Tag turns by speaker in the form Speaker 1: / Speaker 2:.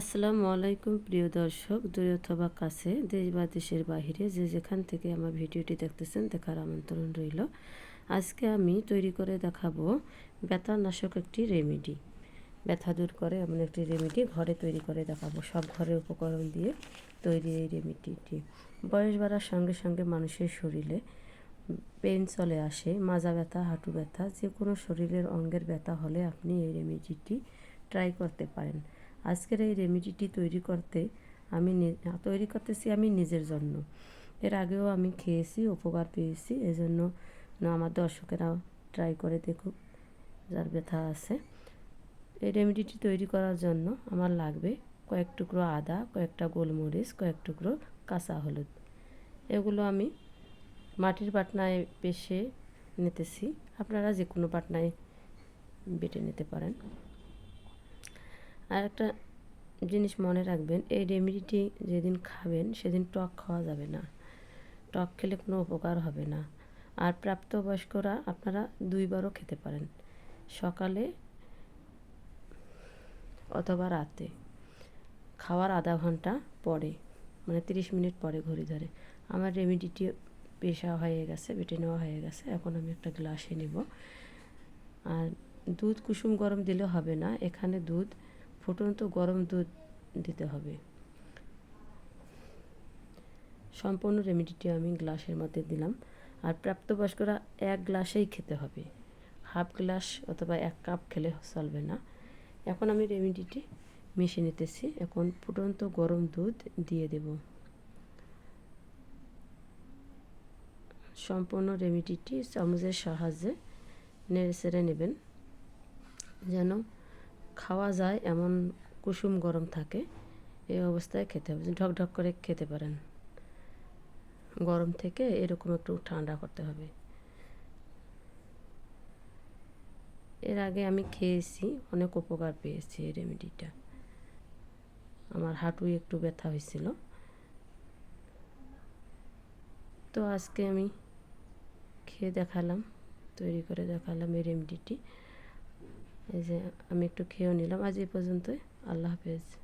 Speaker 1: আসসালামু আলাইকুম, প্রিয় দর্শক, দূরে অথবা কাছে, দেশ বা দেশের বাহিরে যে যেখান থেকে আমার ভিডিওটি দেখতেছেন, দেখার আমন্ত্রণ রইল। আজকে আমি তৈরি করে দেখাবো ব্যথানাশক একটি রেমেডি। ব্যথা দূর করে এমন একটি রেমেডি ঘরে তৈরি করে দেখাবো, সব ঘরের উপকরণ দিয়ে তৈরি এই রেমেডিটি। বয়স বাড়ার সঙ্গে সঙ্গে মানুষের শরীরে পেন চলে আসে, মাজা ব্যথা, হাঁটু ব্যথা, যে কোনো শরীরের অঙ্গের ব্যথা হলে আপনি এই রেমেডিটি ট্রাই করতে পারেন। আজকের এই রেমেডিটি তৈরি করতে আমি তৈরি করতেছি আমি নিজের জন্য। এর আগেও আমি খেয়েছি, উপকার পেয়েছি, এজন্য আমার দর্শকেরাও ট্রাই করে দেখুক, যার ব্যথা আছে। এই রেমেডিটি তৈরি করার জন্য আমার লাগবে কয়েক টুকরো আদা, কয়েকটা গোলমরিচ, কয়েক টুকরো কাঁচা হলুদ। এগুলো আমি মাটির পাটনায় পেশে নিতেছি। আপনারা যে কোনো পাটনায় বেটে নিতে পারেন। আর একটা জিনিস মনে রাখবেন, এই রেমেডিটি যেদিন খাবেন সেদিন টক খাওয়া যাবে না। টক খেলে কোনো উপকার হবে না। আর প্রাপ্তবয়স্করা আপনারা দুইবারও খেতে পারেন, সকালে অথবা রাতে। খাওয়ার আধা ঘণ্টা পরে মানে তিরিশ মিনিট পরে ঘড়ি ধরে। আমার রেমেডিটি পেশা হয়ে গেছে, বেটে নেওয়া হয়ে গেছে, এখন আমি একটা গ্লাসে নেব। আর দুধ কুসুম গরম দিলে হবে না, এখানে দুধ ফুটন্ত গরম দুধ দিতে হবে। সম্পূর্ণ রেমেডিটি আমি গ্লাসের মধ্যে দিলাম। আর প্রাপ্তবয়স্করা এক গ্লাসেই খেতে হবে। হাফ গ্লাস অথবা এক কাপ খেলে চলবে না। এখন আমি রেমেডিটি মিশে নিতেছি। এখন ফুটন্ত গরম দুধ দিয়ে দেব। সম্পূর্ণ রেমেডিটি চামচের সাহায্যে নেড়ে সেড়ে নেবেন। যেন খাওয়া যায়, এমন কুসুম গরম থাকে, এই অবস্থায় খেতে হবে। ঢকঢক করে খেতে পারেন। গরম থেকে এরকম একটু ঠান্ডা করতে হবে। এর আগে আমি খেয়েছি, অনেক উপকার পেয়েছি এই রেমেডিটা। আমার হাঁটু একটু ব্যথা হয়েছিল। তো আজকে আমি খেয়ে দেখালাম, তৈরি করে দেখালাম এই রেমেডিটি। এই যে আমি একটু খেয়েও নিলাম। আজ এই পর্যন্তই। আল্লাহ হাফেজ।